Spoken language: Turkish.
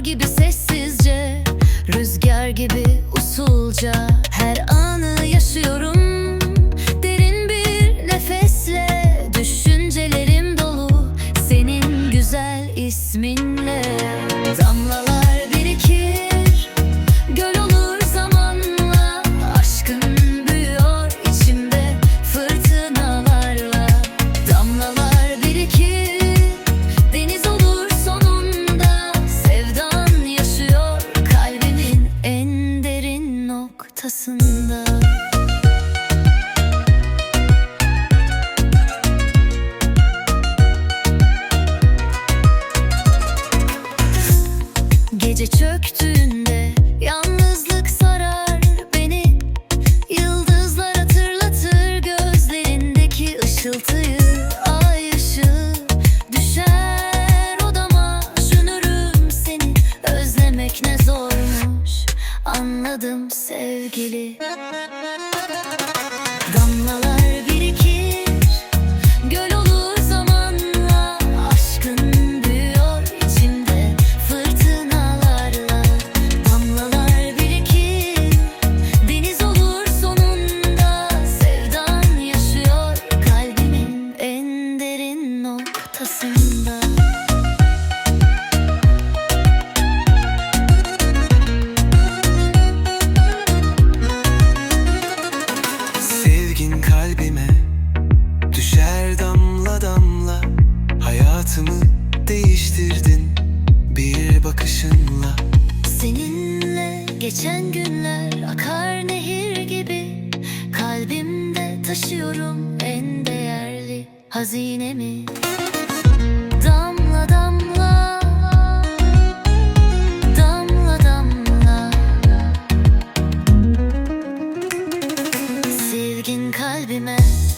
gibi sessizce Gece çöktüğünde yalnızlık sarar beni. Yıldızlar hatırlatır gözlerindeki ışıltıyı Ay ışığı. Düşer odama Düşünürüm seni. Özlemek ne zormuş Anladım sevgili noktasında Sevgin kalbime düşer damla damla. Hayatımı değiştirdin bir bakışınla. Seninle geçen günler akar nehir gibi. Kalbimde taşıyorum en değerli hazinemi dinner